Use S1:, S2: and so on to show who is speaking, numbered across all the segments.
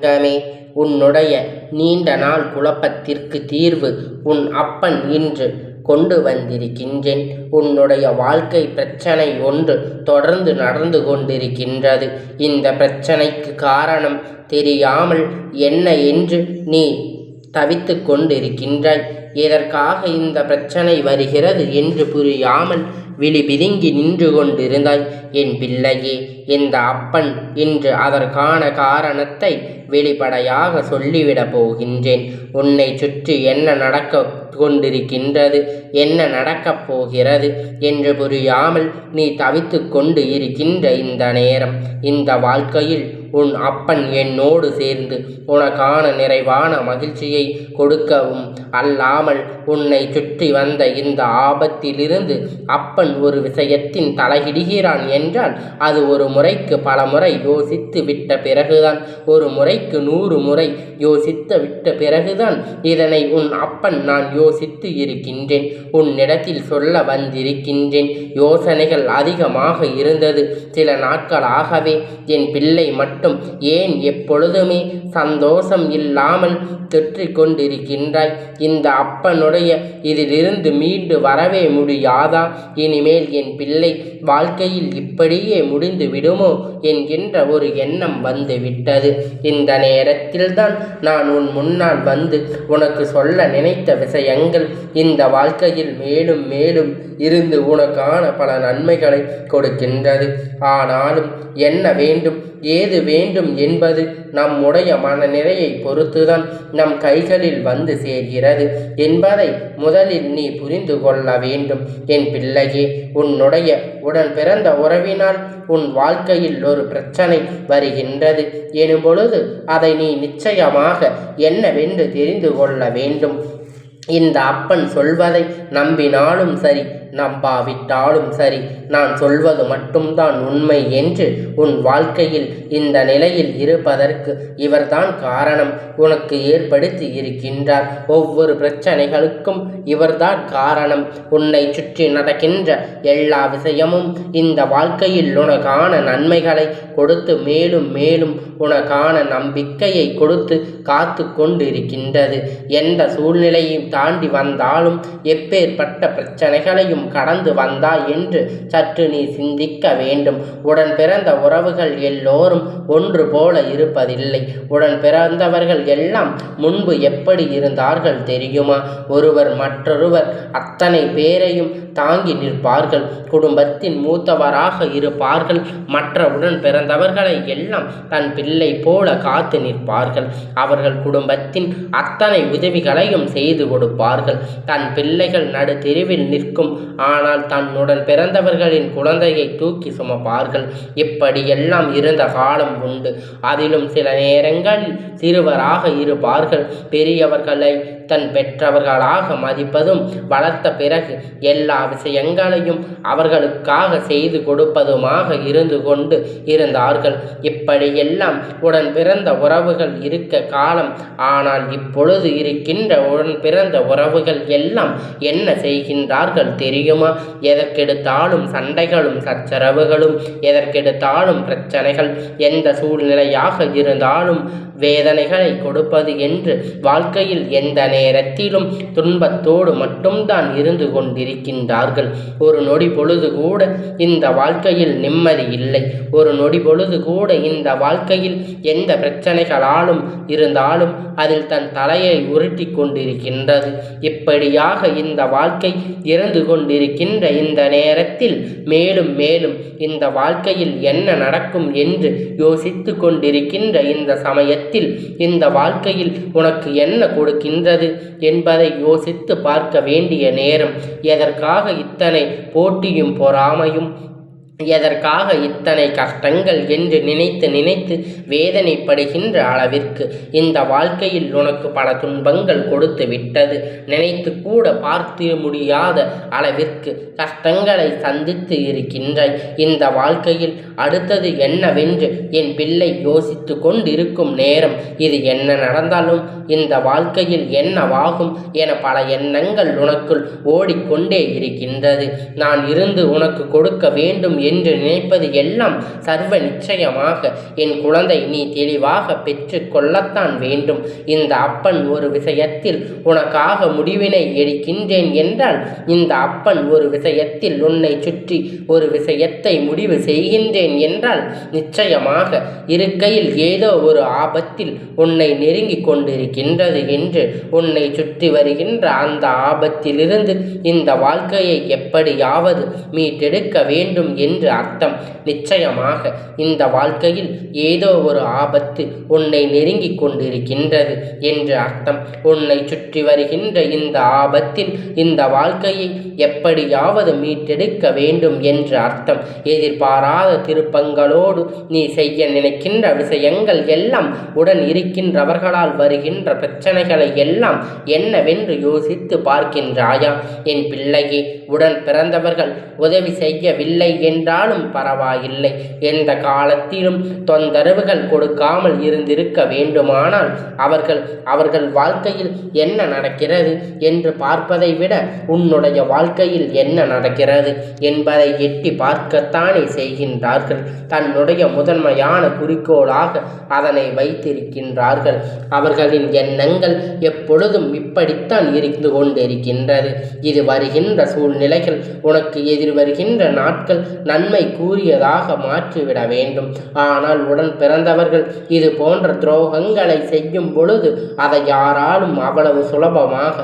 S1: தங்கமே உன்னுடைய நீண்ட நாள் குழப்பத்திற்கு தீர்வு உன் அப்பன் இன்று கொண்டு வந்திருக்கின்றேன். உன்னுடைய வாழ்க்கை பிரச்சனை ஒன்று தொடர்ந்து நடந்து கொண்டிருக்கின்றது. இந்த பிரச்சனைக்கு காரணம் தெரியாமல் என்ன என்று நீ தவித்து கொண்டிருக்கின்றாய். எதற்காக இந்த பிரச்சனை வருகிறது என்று புரியாமல் விழி பிதுங்கி நின்று கொண்டிருந்தாய். என் பிள்ளையே இந்த அப்பன் இன்று அதற்கான காரணத்தை வெளிப்படையாக சொல்லிவிடப் போகின்றேன். உன்னை சுற்றி என்ன நடக்க கொண்டிருக்கின்றது? என்ன நடக்கப் போகிறது? என்று புரியாமல் நீ தவித்து கொண்டு இருக்கின்ற இந்த நேரம் இந்த வாழ்க்கையில் உன் அப்பன் என்னோடு சேர்ந்து உனக்கான நிறைவான மகிழ்ச்சியை கொடுக்கவும். அல்லாமல் உன்னை சுற்றி வந்த இந்த ஆபத்திலிருந்து அப்பன் ஒரு விஷயத்தின் தலையிடுகிறான் என்றால் அது ஒரு முறைக்கு பல முறை யோசித்து விட்ட பிறகுதான் ஒரு முறைக்கு நூறு முறை யோசித்து விட்ட பிறகுதான் இதனை உன் அப்பன் நான் யோசித்து இருக்கின்றேன் உன்னிடத்தில் சொல்ல வந்திருக்கின்றேன். யோசனைகள் அதிகமாக இருந்தது. சில நாட்களாகவே என் பிள்ளை மட்டும் மட்டும். ஏன் எப்பொழுதுமே சந்தோஷம் இல்லாமல் தொற்றிக் கொண்டிருக்கின்றாய்? இந்த அப்பனுடைய இதிலிருந்து மீண்டு வரவே முடியாதா? இனிமேல் என் பிள்ளை வாழ்க்கையில் இப்படியே முடிந்து விடுமோ? என்கின்ற ஒரு எண்ணம் வந்து விட்டது. இந்த நேரத்தில்தான் நான் உன் முன்னால் வந்து உனக்கு சொல்ல நினைத்த விஷயங்கள் இந்த வாழ்க்கையில் மேலும் மேலும் இருந்து உனக்கான பல நன்மைகளை கொடுக்கின்றது. ஆனாலும் என்ன வேண்டும்? ஏது வேண்டும் என்பது நம்முடைய மனநிலையை பொறுத்துதான் நம் கைகளில் வந்து சேர்கிறது என்பதை முதலில் நீ புரிந்து கொள்ள வேண்டும். என் பிள்ளையே உன்னுடைய உடன் பிறந்த உறவினால் உன் வாழ்க்கையில் ஒரு பிரச்சனை வருகின்றது. எனும் பொழுது அதை நீ நிச்சயமாக என்னவென்று தெரிந்து கொள்ள வேண்டும். இந்த அப்பன் சொல்வதை நம்பினாலும் சரி நம்பாவிட்டாலும் சரி நான் சொல்வது மட்டும்தான் உண்மை என்று உன் வாழ்க்கையில் இந்த நிலையில் இருப்பதற்கு இவர்தான் காரணம். உனக்கு ஏற்படுத்தி இருக்கின்றார். ஒவ்வொரு பிரச்சனைகளுக்கும் இவர்தான் காரணம். உன்னை சுற்றி நடக்கின்ற எல்லா விஷயமும் இந்த வாழ்க்கையில் உனக்கான நன்மைகளை கொடுத்து மேலும் மேலும் உனக்கான நம்பிக்கையை கொடுத்து காத்து கொண்டிருக்கின்றது. எந்த சூழ்நிலையும் தாண்டி வந்தாலும் எப்பேற்பட்ட பிரச்சனைகளையும் கடந்து வந்தாய் என்று சற்று நீ சிந்திக்க வேண்டும். உடன் பிறந்த உறவுகள் எல்லோரும் ஒன்று போல இருப்பதில்லை. உடன் பிறந்தவர்கள் எல்லாம் முன்பு எப்படி இருந்தார்கள் தெரியுமா? ஒருவர் மற்றொருவர் அத்தனை பேரையும் தாங்கி நிற்பார்கள். குடும்பத்தின் மூத்தவராக இருப்பார்கள். மற்றவுடன் பிறந்தவர்களை எல்லாம் தன் பிள்ளை போல காத்து நிற்பார்கள். அவர்கள் குடும்பத்தின் அத்தனை உதவிகளையும் செய்து கொடுப்பார்கள். தன் பிள்ளைகள் நடு தெருவில் நிற்கும். ஆனால் தன்னுடன் பிறந்தவர்களின் குழந்தையை தூக்கி சுமப்பார்கள். இப்படியெல்லாம் இருந்த காலம் உண்டு. அதிலும் சில நேரங்களில் சிறுவராக இருப்பார்கள். பெரியவர்களை தன் பெற்றவர்களாக மதிப்பதும் வளர்த்த பிறகு எல்லா விஷயங்களையும் அவர்களுக்காக செய்து கொடுப்பதுமாக இருந்து கொண்டு இருந்தார்கள். இப்படியெல்லாம் உடன் பிறந்த உறவுகள் இருக்க காலம். ஆனால் இப்பொழுது இருக்கின்ற உடன் பிறந்த உறவுகள் எல்லாம் என்ன செய்கின்றார்கள் தெரியுமா? எதற்கெடுத்தாலும் சண்டைகளும் சச்சரவுகளும் எதற்கெடுத்தாலும் பிரச்சனைகள் எந்த சூழ்நிலையாக இருந்தாலும் வேதனைகளை கொடுப்பது என்று வாழ்க்கையில் எந்த நேரத்திலும் துன்பத்தோடு மட்டும்தான் இருந்து கொண்டிருக்கின்றார்கள். ஒரு நொடி பொழுது கூட இந்த வாழ்க்கையில் நிம்மதி இல்லை. ஒரு நொடி பொழுது கூட இந்த வாழ்க்கையில் எந்த பிரச்சனைகளாலும் இருந்தாலும் அதில் தன் தலையை உருட்டி கொண்டிருக்கின்றது. இப்படியாக இந்த வாழ்க்கை இறந்து கொண்டிருக்கின்ற இந்த நேரத்தில் மேலும் மேலும் இந்த வாழ்க்கையில் என்ன நடக்கும் என்று யோசித்து கொண்டிருக்கின்ற இந்த சமயத்தில் இந்த வாழ்க்கையில் உனக்கு என்ன கொடுக்கின்றது என்பதை யோசித்து பார்க்க வேண்டிய நேரம். எதற்காக இத்தனை போட்டியும் பொறாமையும் எதற்காக இத்தனை கஷ்டங்கள் என்று நினைத்து நினைத்து வேதனைப்படுகின்ற அளவிற்கு இந்த வாழ்க்கையில் உனக்கு பல துன்பங்கள் கொடுத்து விட்டது. நினைத்து கூட பார்த்து முடியாத அளவிற்கு கஷ்டங்களை சந்தித்து இருக்கின்றாய். இந்த வாழ்க்கையில் அடுத்தது என்னவென்று என் பிள்ளை யோசித்து கொண்டிருக்கும் நேரம் இது என்ன நடந்தாலும் இந்த வாழ்க்கையில் என்னவாகும் என பல எண்ணங்கள் உனக்குள் ஓடிக்கொண்டே இருக்கின்றது. நான் இருந்து உனக்கு கொடுக்க வேண்டும் என்று நினைப்பது எல்லாம் சர்வ நிச்சயமாக. என் குழந்தை நீ தெளிவாக பெற்று கொள்ளத்தான் வேண்டும். இந்த அப்பன் ஒரு விஷயத்தில் உனக்காக முடிவினை எடுக்கின்றேன் என்றால் இந்த அப்பன் ஒரு விஷயத்தில் உன்னை சுற்றி ஒரு விஷயத்தை முடிவு செய்கின்றேன் என்றால் நிச்சயமாக இருக்கையில் ஏதோ ஒரு ஆபத்தில் உன்னை நெருங்கி கொண்டிருக்கின்றது என்று உன்னை சுற்றி வருகின்ற அந்த ஆபத்திலிருந்து இந்த வாழ்க்கையை எப்படியாவது மீட்டெடுக்க வேண்டும் என்று என்று அர்த்தம். நிச்சயமாக இந்த வாழ்க்கையில் ஏதோ ஒரு ஆபத்து உன்னை நெருங்கிக் கொண்டிருக்கின்றது என்று அர்த்தம். உன்னை சுற்றி வருகின்ற இந்த ஆபத்தில் இந்த வாழ்க்கையை எப்படியாவது மீட்டெடுக்க வேண்டும் என்று அர்த்தம். எதிர்பாராத திருப்பங்களோடு நீ செய்ய நினைக்கின்ற விஷயங்கள் எல்லாம் உடன் இருக்கின்றவர்களால் வருகின்ற பிரச்சனைகளை எல்லாம் என்னவென்று யோசித்து பார்க்கின்றாயா? என் பிள்ளையே உடன் பிறந்தவர்கள் உதவி செய்யவில்லை என்றாலும் பரவாயில்லை. எந்த காலத்திலும் தொந்தரவுகள் கொடுக்காமல் இருந்திருக்க வேண்டுமானால் அவர்கள் அவர்கள் வாழ்க்கையில் என்ன நடக்கிறது என்று பார்ப்பதை விட உன்னுடைய வாழ்க்கையில் என்ன நடக்கிறது என்பதை எட்டி பார்க்கத்தானே செய்கின்றார்கள். தன்னுடைய முதன்மையான குறிக்கோளாக அதனை வைத்திருக்கின்றார்கள். அவர்களின் எண்ணங்கள் எப்பொழுதும் இப்படித்தான் இருந்து கொண்டிருக்கின்றது. இது வருகின்ற சூழ்நிலைகள் உனக்கு எதிர் வருகின்ற நாட்கள் நன்மை கூறியதாக மாற்றிவிட வேண்டும். ஆனால் உடன் பிறந்தவர்கள் இது போன்ற துரோகங்களை செய்யும் பொழுது அதை யாராலும் அவ்வளவு சுலபமாக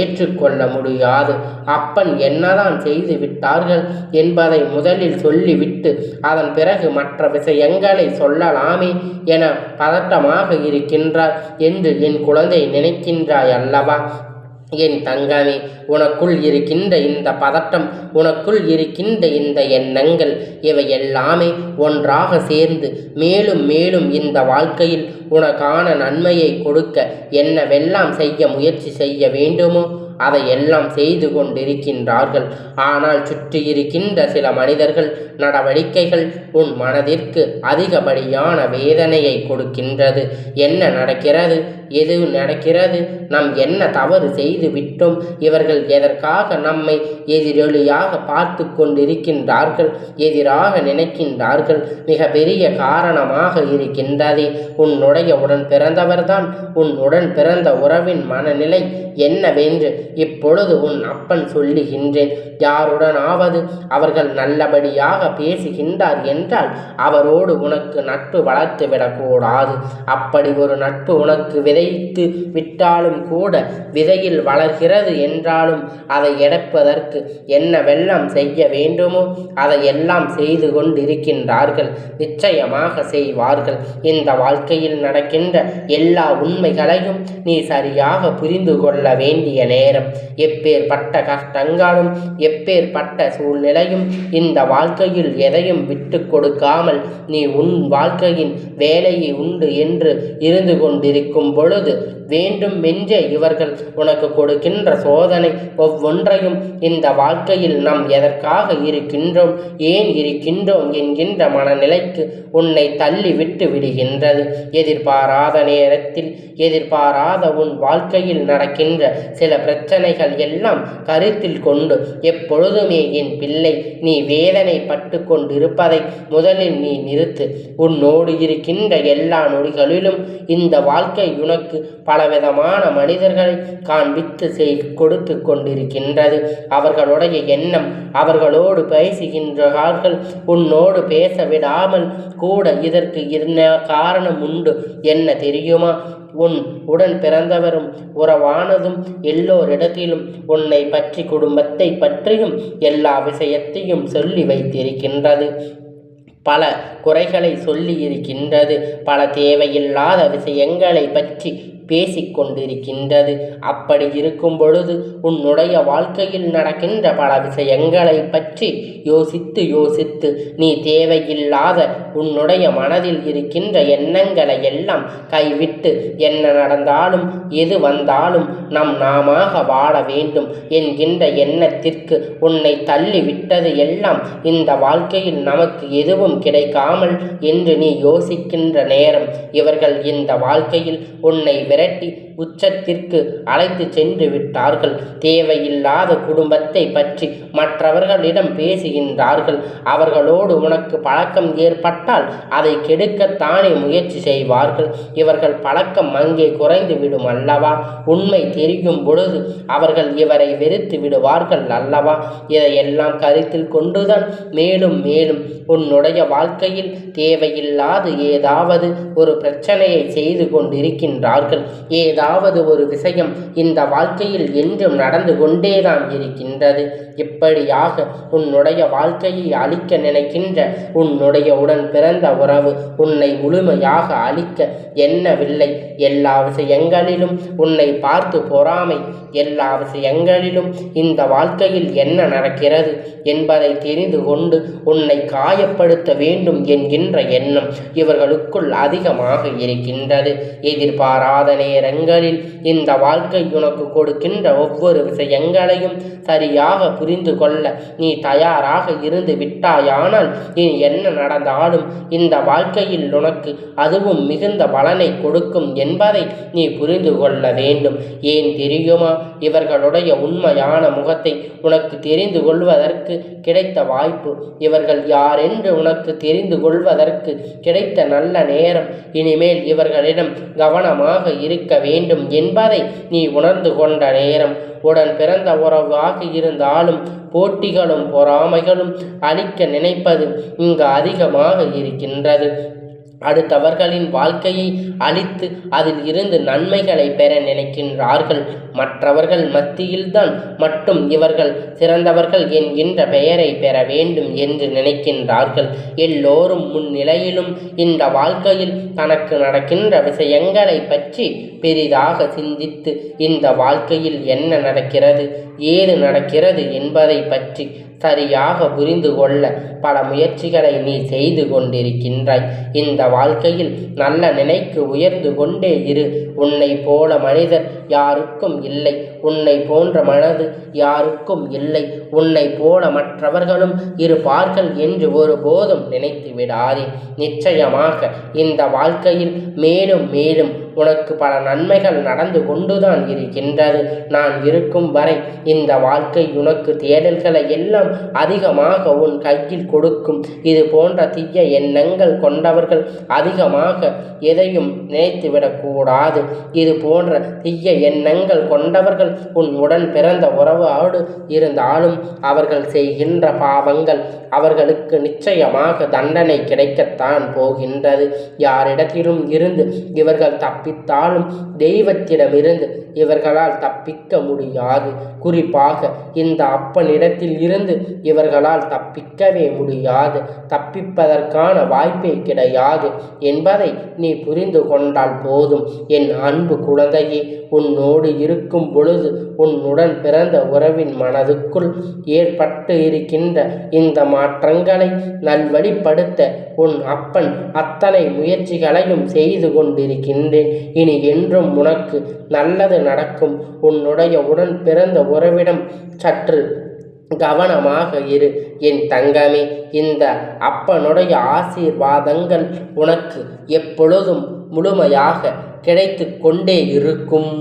S1: ஏற்றுக்கொள்ள முடியாது. அப்பன் என்னதான் செய்து விட்டார்கள் என்பதை முதலில் சொல்லிவிட்டு அதன் பிறகு மற்ற விஷயங்களை சொல்லலாமே என பதட்டமாக இருக்கின்றார். என்று என் குழந்தை நினைக்கின்றாய் அல்லவா என் தங்கமே உனக்குள் இருக்கின்ற இந்த பதட்டம் உனக்குள் இருக்கின்ற இந்த எண்ணங்கள் இவை எல்லாமே ஒன்றாக சேர்ந்து மேலும் மேலும் இந்த வாழ்க்கையில் உனக்கான நன்மையை கொடுக்க என்னவெல்லாம் செய்ய முயற்சி செய்ய வேண்டுமோ அதை எல்லாம் செய்து கொண்டிருக்கின்றார்கள். ஆனால் சுற்றி இருக்கின்ற சில மனிதர்கள் நடவடிக்கைகள் உன் மனதிற்கு அதிகப்படியான வேதனையை கொடுக்கின்றது. என்ன நடக்கிறது? எது நடக்கிறது? நாம் என்ன தவறு செய்து விட்டோம்? இவர்கள் எதற்காக நம்மை எதிரொலியாக பார்த்து கொண்டிருக்கின்றார்கள்? எதிராக நினைக்கின்றார்கள்? மிக பெரிய காரணமாக இருக்கின்றதே. உன்னுடைய உடன் பிறந்தவர்தான். உன் உடன் பிறந்த உறவின் மனநிலை என்னவென்று இப்பொழுது உன் அப்பன் சொல்லுகின்றேன். யாருடனாவது அவர்கள் நல்லபடியாக பேசுகின்றார் என்றால் அவரோடு உனக்கு நட்பு வளர்த்துவிடக்கூடாது அப்படி ஒரு நட்பு உனக்கு விதைத்து விட்டாலும் கூட விதையில் வளர்கிறது என்றாலும் அதை எடுப்பதற்கு என்ன வெள்ளம் செய்ய வேண்டுமோ அதை எல்லாம் செய்து கொண்டிருக்கின்றார்கள். நிச்சயமாக செய்வார்கள். இந்த வாழ்க்கையில் நடக்கின்ற எல்லா உண்மைகளையும் நீ சரியாக புரிந்து கொள்ள வேண்டிய நேரம் எப்பேற்பட்ட கஷ்டங்களும் எப்பேற்பட்ட சூழ்நிலையும் இந்த வாழ்க்கையில் எதையும் விட்டு கொடுக்காமல் நீ உன் வாழ்க்கையின் வேலையை உண்டு என்று இருந்து கொண்டிருக்கும் பொழுது வேண்டும் என்றே இவர்கள் உனக்கு கொடுக்கின்ற சோதனை ஒவ்வொன்றையும் இந்த வாழ்க்கையில் நாம் எதற்காக இருக்கின்றோம் ஏன் இருக்கின்றோம் என்கின்ற மனநிலைக்கு உன்னை தள்ளி விட்டு விடுகின்றது. எதிர்பாராத நேரத்தில் எதிர்பாராத உன் வாழ்க்கையில் நடக்கின்ற சில பிரச்சனைகள் எல்லாம் கருத்தில் கொண்டு எப்பொழுதுமே என் பிள்ளை நீ வேதனை பட்டு கொண்டிருப்பதை முதலில் நீ நிறுத்து. உன்னோடு இருக்கின்ற எல்லா நொடிகளிலும் இந்த வாழ்க்கை உனக்கு பலவிதமான மனிதர்களை காண்பித்து செய் கொடுத்து கொண்டிருக்கின்றது. அவர்களுடைய எண்ணம் அவர்களோடு பேசுகின்றார்கள் உன்னோடு பேச விடாமல் கூட இதற்கு என்ன காரணம் உண்டு? என்ன தெரியுமா? உன் உடன் பிறந்தவரும் உறவானதும் எல்லோரிடத்திலும் உன்னை பற்றி குடும்பத்தை பற்றியும் எல்லா விஷயத்தையும் சொல்லி வைத்திருக்கின்றது. பல குறைகளை சொல்லி இருக்கின்றது பல தேவையில்லாத விஷயங்களை பற்றி பேசிக்கொண்டிருக்கின்றது. அப்படி இருக்கும் பொழுது உன்னுடைய வாழ்க்கையில் நடக்கின்ற பல விஷயங்களை பற்றி யோசித்து யோசித்து நீ தேவையில்லாத உன்னுடைய மனதில் இருக்கின்ற எண்ணங்களை எல்லாம் கைவிட்டு என்ன நடந்தாலும் எது வந்தாலும் நம் நாமாக வாழ வேண்டும் என்கின்ற எண்ணத்திற்கு உன்னை தள்ளி விட்டது எல்லாம் இந்த வாழ்க்கையில் நமக்கு எதுவும் கிடைக்காமல் என்று நீ யோசிக்கின்ற நேரம். இவர்கள் இந்த வாழ்க்கையில் உன்னை விரட்டி உச்சத்திற்கு அழைத்து சென்று விட்டார்கள். தேவையில்லாத குடும்பத்தை பற்றி மற்றவர்களிடம் பேசுகின்றார்கள். அவர்களோடு உனக்கு பழக்கம் ஏற்பட்டால் அதை கெடுக்கத்தானே முயற்சி செய்வார்கள். இவர்கள் பழக்கம் அங்கே குறைந்து விடும் அல்லவா? உண்மை தெரியும் பொழுது அவர்கள் இவரை வெறுத்து விடுவார்கள் அல்லவா? இதையெல்லாம் கருத்தில் கொண்டுதான் மேலும் மேலும் உன்னுடைய வாழ்க்கையில் தேவையில்லாது ஏதாவது ஒரு பிரச்சனையை செய்து கொண்டிருக்கின்றார்கள். ஏதாவது ஒரு விஷயம் இந்த வாழ்க்கையில் என்றும் நடந்து கொண்டேதான் இருக்கின்றது. இப்படியாக உன்னுடைய வாழ்க்கையை அழிக்க நினைக்கின்ற உன்னுடைய உடன் பிறந்த உறவு உன்னை முழுமையாக அழிக்க எண்ணவில்லை. எல்லா விஷயங்களிலும் உன்னை பார்த்து பொறாமை எல்லா விஷயங்களிலும் இந்த வாழ்க்கையில் என்ன நடக்கிறது என்பதை தெரிந்து கொண்டு உன்னை காயப்படுத்த வேண்டும் என்கின்ற எண்ணம் இவர்களுக்குள் அதிகமாக இருக்கின்றது. எதிர்பாராத நேரங்களில் இந்த வாழ்க்கை உனக்கு கொடுக்கின்ற ஒவ்வொரு விஷயங்களையும் சரியாக புரிந்து கொள்ள நீ தயாராக இருந்து விட்டாயானால் இனி என்ன நடந்தாலும் இந்த வாழ்க்கையில் உனக்கு அதுவும் மிகுந்த பலனை கொடுக்கும் என்பதை நீ புரிந்து கொள்ள வேண்டும். ஏன் தெரியுமா? இவர்களுடைய உண்மையான முகத்தை உனக்கு தெரிந்து கொள்வதற்கு கிடைத்த வாய்ப்பு. இவர்கள் யார் என்று உனக்கு தெரிந்து கொள்வதற்கு கிடைத்த நல்ல நேரம். இனிமேல் இவர்களிடம் கவனமாக இருக்க வேண்டும் என்பதை நீ உணர்ந்து கொண்ட நேரம். உடன் பிறந்த உறவாக இருந்தாலும் போட்டிகளும் பொறாமைகளும் அழிக்க நினைப்பது இங்கு அதிகமாக இருக்கின்றது. அடுத்தவர்களின் வாழ்க்கையை அழித்து அதில் இருந்து நன்மைகளை பெற நினைக்கின்றார்கள். மற்றவர்கள் மத்தியில்தான் மட்டும் இவர்கள் சிறந்தவர்கள் என்கின்ற பெயரை பெற வேண்டும் என்று நினைக்கின்றார்கள். எல்லோரும் முன்னிலையிலும் இந்த வாழ்க்கையில் தனக்கு நடக்கின்ற விஷயங்களை பற்றி பெரிதாக சிந்தித்து இந்த வாழ்க்கையில் என்ன நடக்கிறது ஏது நடக்கிறது என்பதை பற்றி சரியாக புரிந்து கொள்ள பல முயற்சிகளை நீ செய்து கொண்டிருக்கின்றாய். இந்த வாழ்க்கையில் நல்ல நினைக்கு உயர்ந்து கொண்டே இரு. உன்னை போல மனிதர் யாருக்கும் இல்லை. உன்னை போன்ற மனது யாருக்கும் இல்லை. உன்னை போல மற்றவர்களும் இருப்பார்கள் என்று ஒருபோதும் நினைத்து விடாதே. நிச்சயமாக இந்த வாழ்க்கையில் மேலும் மேலும் உனக்கு பல நன்மைகள் நடந்து கொண்டுதான் இருக்கின்றது. நான் இருக்கும் வரை இந்த வாழ்க்கை உனக்கு தேடல்களை எல்லாம் அதிகமாக உன் கையில் கொடுக்கும். இது போன்ற தீய எண்ணங்கள் கொண்டவர்கள் அதிகமாக எதையும் நினைத்துவிடக்கூடாது இது போன்ற தீய எண்ணங்கள் கொண்டவர்கள் உன் உடன் பிறந்த உறவோடு இருந்தாலும் அவர்கள் செய்கின்ற பாவங்கள் அவர்களுக்கு நிச்சயமாக தண்டனை கிடைக்கத்தான் போகின்றது. யாரிடத்திலும் இருந்து இவர்கள் தப்பி தப்பித்தாலும் தெய்வத்திடமிருந்து இவர்களால் தப்பிக்க முடியாது. குறிப்பாக இந்த அப்பனிடத்தில் இருந்து இவர்களால் தப்பிக்கவே முடியாது. தப்பிப்பதற்கான வாய்ப்பே கிடையாது என்பதை நீ புரிந்து கொண்டால் போதும். என் அன்பு குழந்தையே உன்னோடு இருக்கும் பொழுது உன்னுடன் பிறந்த உறவின் மனதுக்குள் ஏற்பட்டு இருக்கின்ற இந்த மாற்றங்களை நல்வழிப்படுத்த உன் அப்பன் அத்தனை முயற்சிகளையும் செய்து கொண்டிருக்கின்றேன். இனி என்றும் உனக்கு நல்லது நடக்கும். உன்னுடைய உடன் பிறந்த உறவிடம் சற்று கவனமாக இரு. என் தங்கமே இந்த அப்பனுடைய ஆசீர்வாதங்கள் உனக்கு எப்பொழுதும் முழுமையாக கிடைத்து கொண்டே இருக்கும்.